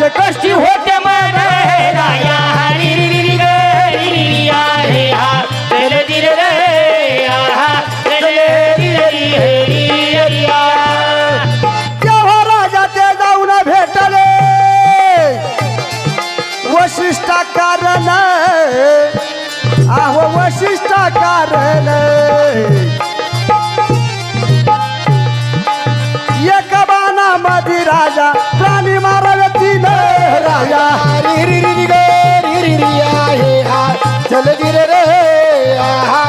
बाळाचे कष्टी होते मन राया हरी री री रि ग रि रि रि आ हे. हा चल दिर रे आ हा. चल रि री री हे रि रि आ तेव्हा राजा ते जाऊन भेटले वशिष्ठा कारण आहो वशिष्ठा कारण. एक बाणामध्ये राजा राजा रि रि रि रि ग रि रि रि आ हे हा चल गिर रे आ हा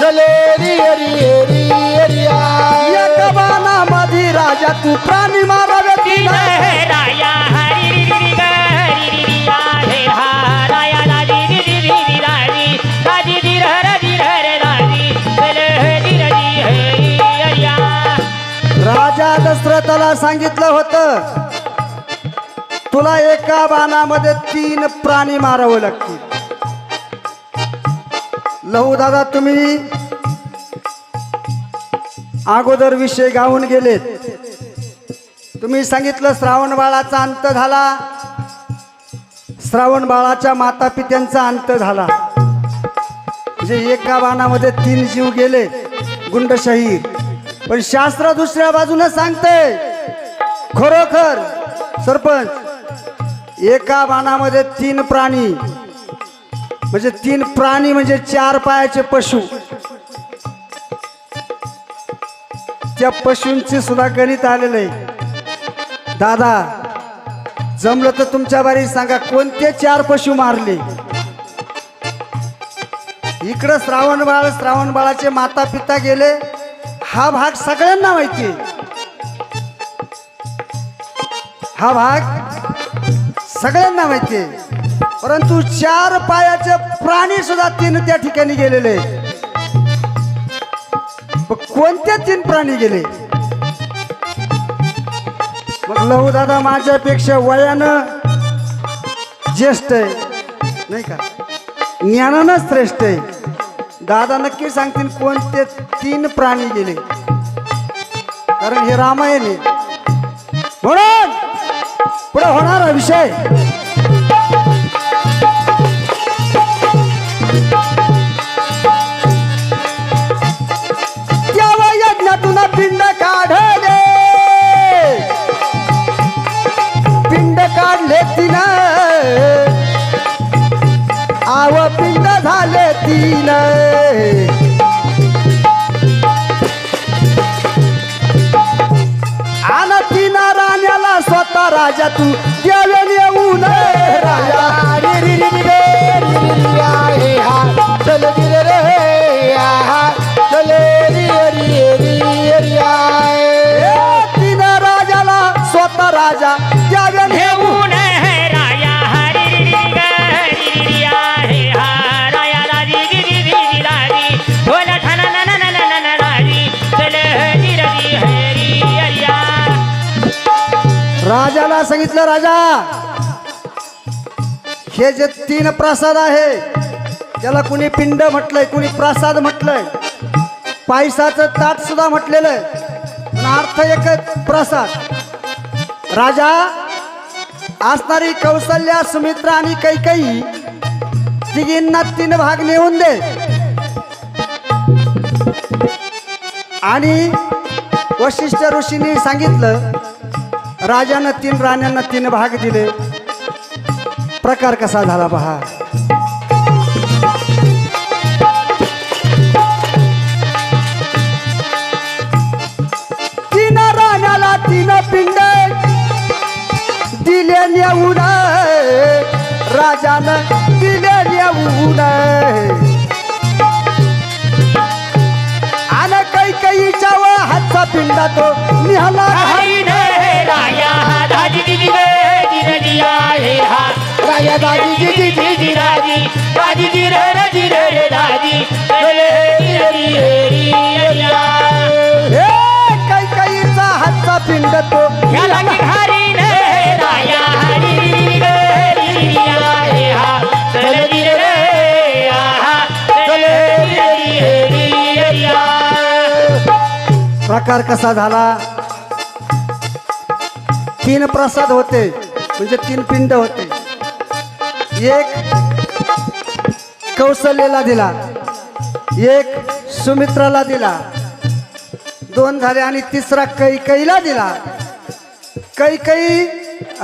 चल रि रि रि रि आ एक बाणामध्ये राजा तू प्राणी मारावे तीन राया हरी रि रि रि ग रि रि रि आ हे हा राया राजी रि रि रि रि राजी राजी दिर हर दिर हर राजी चल दिर रि हे रि आ राजा दशरथाला सांगितलं होतं तुला एका बाणामध्ये तीन प्राणी मारावे लागतील. लहू दादा तुम्ही अगोदर विषय गाऊन गेलेत. तुम्ही सांगितलं श्रावण बाळाचा अंत झाला. श्रावण बाळाच्या माता पित्यांचा अंत झाला. म्हणजे एका बाणामध्ये तीन जीव गेले गुंडशाही पण शास्त्र दुसऱ्या बाजूने सांगते खरोखर सरपंच एका बाणामध्ये तीन प्राणी. म्हणजे तीन प्राणी म्हणजे चार पायाचे पशु. त्या पशूंची सुद्धा गणित आलेलं आहे. दादा जमलं तर तुमच्या बारी सांगा कोणते चार पशु मारले? इकडं श्रावण बाळ श्रावण बाळाचे माता पिता गेले. हा भाग सगळ्यांना माहिती हा भाग सगळ्यांना माहिती परंतु चार पायाचे प्राणी सुद्धा तीन त्या ठिकाणी गेलेले कोणते तीन प्राणी गेले? मग लहू दादा माझ्यापेक्षा वयानं ज्येष्ठ आहे नाही का? ज्ञानानं श्रेष्ठ आहे. दादा नक्की सांगतील कोणते तीन प्राणी गेले. कारण हे रामायण आहे. म्हणून पुढे होणारा विषय. तेव्हा यज्ञातून पिंड काढले. पिंड काढले तिनं. आव पिंड झाले तीन. राजा तू देवेन येऊन राजा रि रि रि रि हे हा चल रे हा रि रि रि तीन राजाला स्वतः राजा सांगितलं राजा. हे जे तीन प्रसाद आहे त्याला कुणी पिंड म्हटलंय कुणी प्रसाद म्हटलंय. पायसाचं ताट सुद्धा म्हटलेलं आहे. पण अर्थ एकच प्रसाद. राजा असणारी कौशल्या सुमित्रा आणि कैकई तिघींना तीन भाग नेऊन दे. आणि वशिष्ठ ऋषींनी सांगितलं राजानं तीन राण्यांना तीन भाग दिले. प्रकार कसा झाला पहा. तीन राण्याला तीन पिंड दिले नेऊन. राजानं दिले नेऊन. आणि काही काहीच्या हातचा पिंडा तो निहाला राया राजी रि रि ग रि रि रि आ हे. राया दादी जी राजी राजी जी रे रे जी रे रे राजी रि रि रि रि आ हे काही काहीचा हातचा पिंड तो. याला की हरी ने राया हरी रि रि ग रि रि रि आ हे. चल रि रे रे आ चल रि रि रि रि आ प्रकार कसा झाला? तीन प्रसाद होते म्हणजे तीन पिंड होते. एक कौशल्याला दिला एक सुमित्राला दिला दोन झाले आणि तिसरा कैकईला दिला. कैकई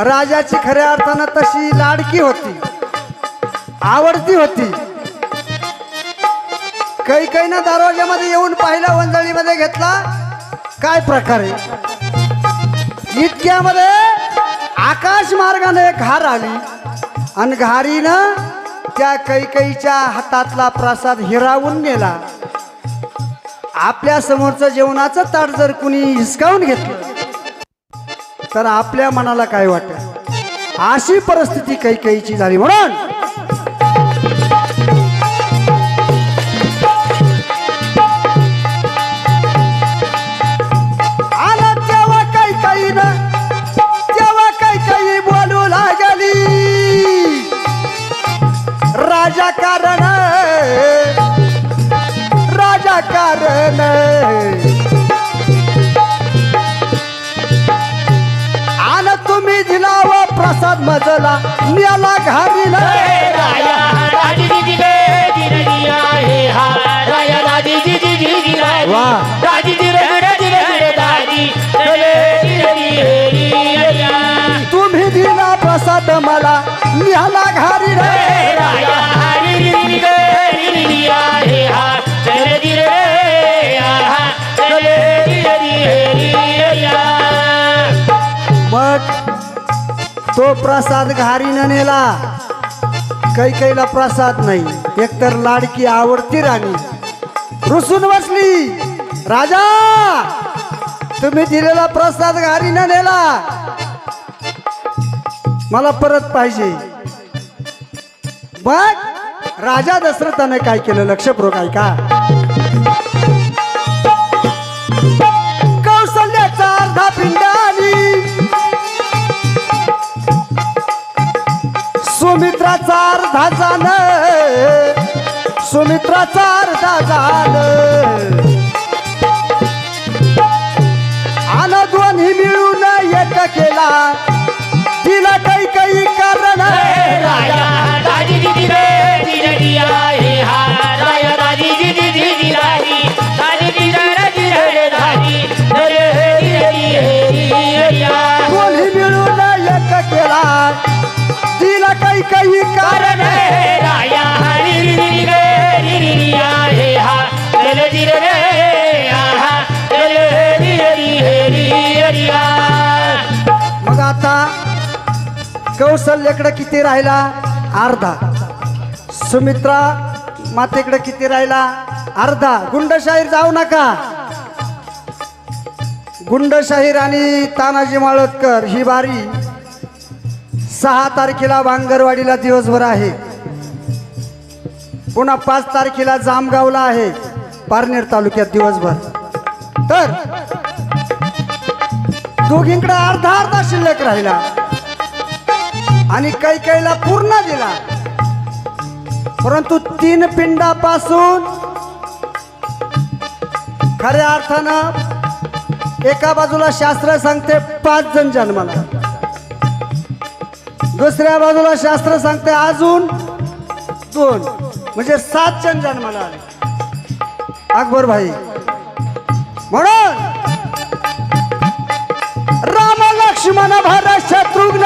राजाची खऱ्या अर्थानं तशी लाडकी होती आवडती होती. कैकईनं दरवाज्यामध्ये येऊन पाहिला वंजळीमध्ये घेतला. काय प्रकारे इतक्यामध्ये आकाश मार्गाने घार आली आणि घारीनं त्या कैकईच्या हातातला प्रसाद हिरावून नेला. आपल्या समोरचं जेवणाचं ताट जर कुणी हिसकावून घेतलं तर आपल्या मनाला काय वाटत अशी परिस्थिती कैकईची झाली म्हणून रे. जी रे जी रे जी रे या. तुम्ही दिला प्रसाद मला मेला घाली रे प्रसाद घारी न नेला कैकईला प्रसाद नाही. एकतर लाडकी आवडती राणी. रुसून बसली. राजा! तुम्ही दिलेला प्रसाद घारी न नेला मला परत पाहिजे. बघ राजा दशरथाने काय केलं? लक्षपूर्वक ऐका. अर्धा जाण सुमित्राचा अर्धा जाण आन दोन्ही मिळून एक केला तिला काही काही कारण राया राजी जी जी रे जी रे जी कौशल्याकडे किती राहिला? अर्धा. सुमित्रा मातेकडे किती राहिला? अर्धा. गुंडशाहीर जाऊ नका. गुंडशाहीर आणि तानाजी माळतकर ही बारी सहा तारखेला भांगरवाडीला दिवसभर आहे. पुन्हा पाच तारखेला जामगावला आहे. पारनेर तालुक्यात दिवसभर. तर दोघींकडे अर्धा अर्धा शिल्लक राहिला. आणि काही काहीला पूर्ण दिला. परंतु तीन पिंडापासून खऱ्या अर्थानं एका बाजूला शास्त्र सांगते पाच जण जन्माला दुसऱ्या बाजूला शास्त्र सांगते अजून दोन म्हणजे सात जण जन्माला आले. अकबर भाई म्हणून राम लक्ष्मण भारत शत्रुघ्न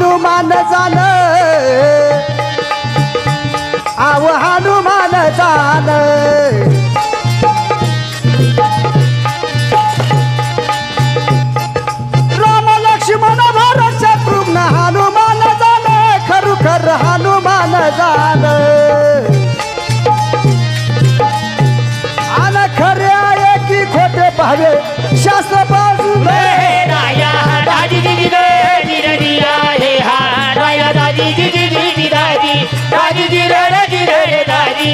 हनुमान झालं आव हनुमान झालं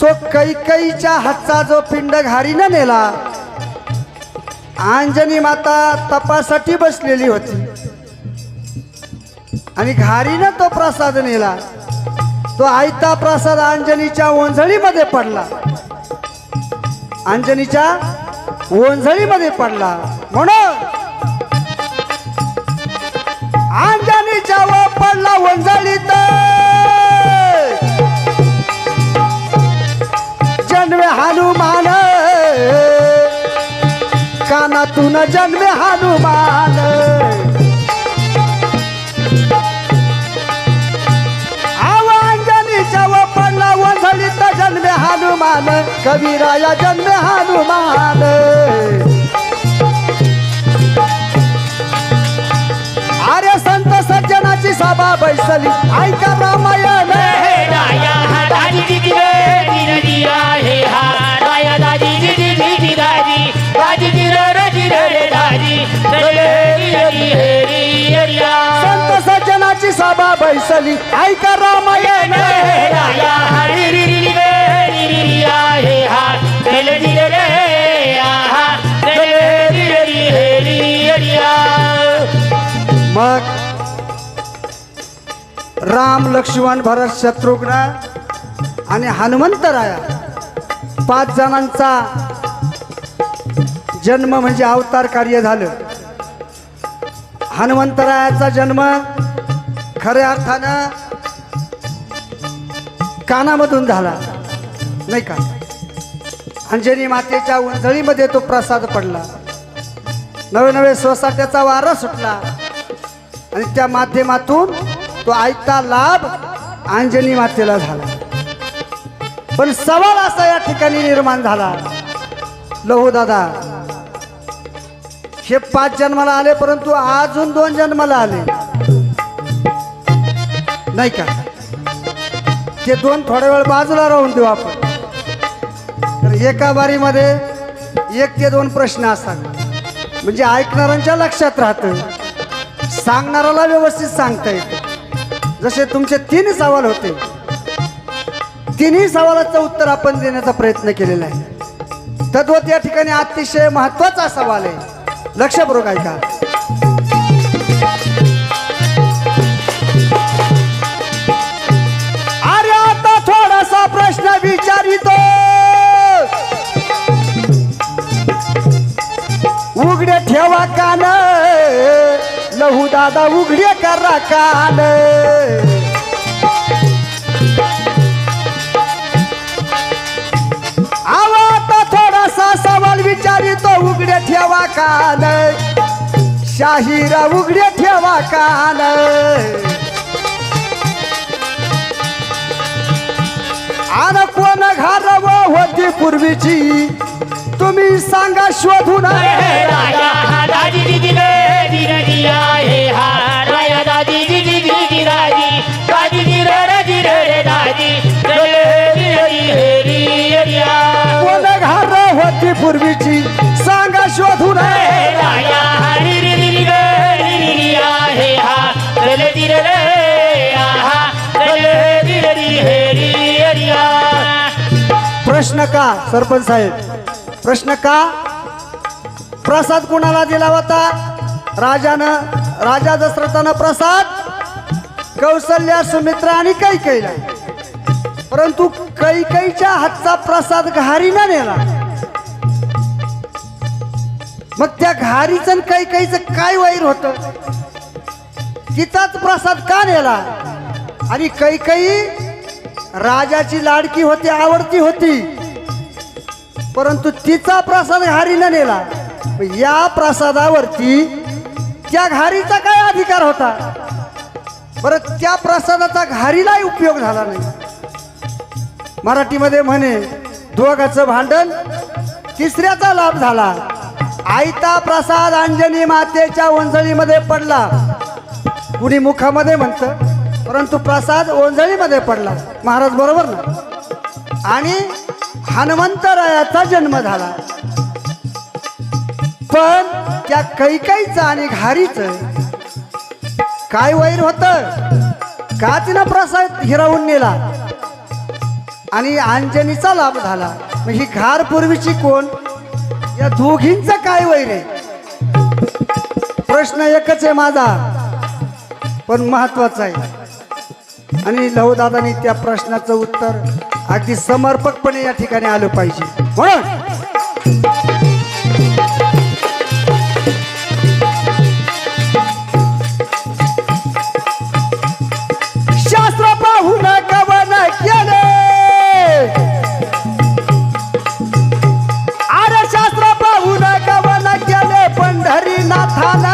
तो कैकईच्या हातचा जो पिंड घारीनं नेला अंजनी माता तपासाठी बसलेली होती. आणि घारीनं तो प्रसाद नेला. तो आयता प्रसाद अंजनीच्या ओंझळीमध्ये पडला. अंजनीच्या ओंझळीमध्ये पडला. म्हणून अंजनीच्या व पडला ओंझळीत जन्मे हनुमान कानातून जन्मे हनुमान आवांजनीच्या व पडला ओझळीत जन्मे हनुमान कविराया जन्मे हनुमान अरे संत सज्जनाची सभा बैसली ऐका रामायण संत सज्जनाची सभा बैसली. ऐका रामायण. हे हा मग राम लक्ष्मण भरत शत्रुघ्न आणि हनुमंतराया पाच जणांचा जन्म म्हणजे अवतार कार्य झालं. हनुमंतरायाचा जन्म खऱ्या अर्थानं कानामधून झाला नाही का? अंजनी मातेच्या उंजळीमध्ये तो प्रसाद पडला. नवे नवे सोसाट्याचा वारा सुटला आणि त्या माध्यमातून तो ऐकता लाभ अंजनी मातेला झाला. पण सवाल असा या ठिकाणी निर्माण झाला. लहू दादा हे पाच जन्माला आले परंतु अजून दोन जन्माला आले. नाही का? ते दोन थोड्या वेळ बाजूला राहून देऊ आपण. तर एका बारीमध्ये एक ते दोन प्रश्न असतात म्हणजे ऐकणाऱ्यांच्या लक्षात राहतं. सांगणाऱ्याला व्यवस्थित सांगता येतं. जसे तुमचे तीन सवाल होते. तिन्ही सवालाचं उत्तर आपण देण्याचा प्रयत्न केलेला आहे. तद्वत या ठिकाणी अतिशय महत्त्वाचा सवाल आहे. लक्षपूर्वक ऐका. अरे आता थोडासा प्रश्न विचारितो. उघडे ठेवा कान. लहू दादा उघडे करा कान. सवाल तो उघडे ठेवा कान. शाहीर उघडे ठेवा कान. आन कोण घालव होती पूर्वीची? तुम्ही सांगा शोधून. प्रश्न का सरपंच साहेब? प्रश्न का? प्रसाद कोणाला दिला होता? राजानं राजा दशरथानं प्रसाद कौशल्या सुमित्रा आणि कैकईला. परंतु कैकईच्या हातचा प्रसाद घारीनं नेला. मग त्या घारीचं आणि कैकईचं काय वैर होत? तिचाच प्रसाद का नेला? आणि कैकई राजाची लाडकी होती आवडती होती. परंतु तिचा प्रसाद घारीनं नेला. या प्रसादावरती त्या घारीचा काय अधिकार होता? बरं त्या प्रसादाचा घारीलाही उपयोग झाला नाही. मराठीमध्ये म्हणे दोघाचं भांडण तिसऱ्याचा लाभ झाला. आयता प्रसाद अंजनी मातेच्या ओंजळीमध्ये पडला. कुणी मुखामध्ये म्हणतं परंतु प्रसाद ओंजळीमध्ये पडला. महाराज बरोबर ना? आणि हनुमंतरायाचा जन्म झाला. पण त्या कैकाईचं आणि घारीचं काय वैर होत? का तिनं प्रसाद हिरावून नेला? आणि अंजनीचा लाभ झाला. मग ही घार पूर्वीची कोण? या दोघींचं काय वैर आहे? प्रश्न एकच आहे माझा. पण महत्त्वाचा आहे. आणि लहूदादानी त्या प्रश्नाचं उत्तर अगदी समर्पकपणे या ठिकाणी आलं पाहिजे. म्हणून शास्त्र पाहून कवन केले. अरे शास्त्र पाहून कवन केले पंढरीनाथान.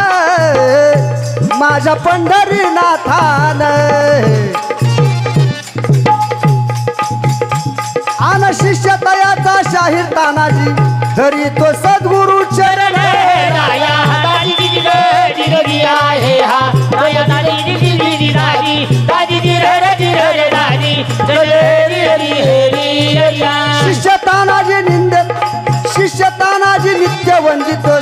माझ्या पंढरीनाथान. दादी तानाजी. री तो सद्गुरु चरण शिष्य तानाजी निंद. शिष्य तानाजी नित्य वंदित.